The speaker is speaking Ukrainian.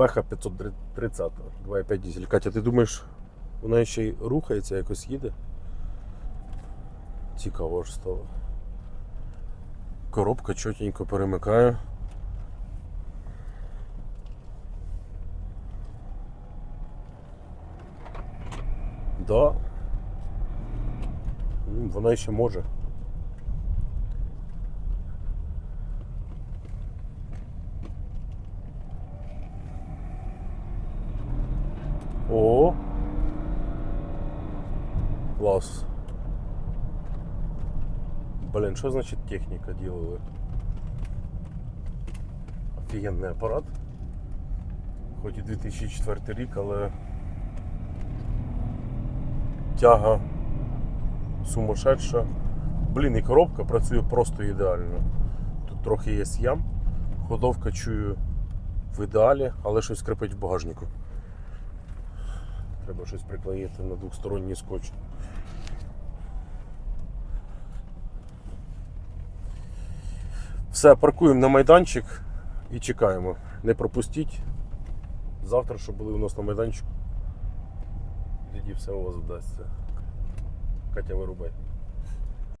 Беха 530, 2,5 дизель. Катя, ти думаєш, вона ще й рухається, якось їде? Цікаво ж стало. Коробка чотенько перемикає. Да. Вона ще може. О. Клас. Блин, що значить техніка делали? Офігенний апарат. Хоч і 2004 рік, але тяга сумасшедша. Блін, і коробка працює просто ідеально. Тут трохи є ям. Ходовка чую в ідеалі, але щось скрипить в багажнику. Треба щось приклеїти на двохсторонній скотч. Все, паркуємо на майданчик і чекаємо. Не пропустіть. Завтра, щоб були у нас на майданчику. Тоді все у вас вдасться. Катя, вирубай.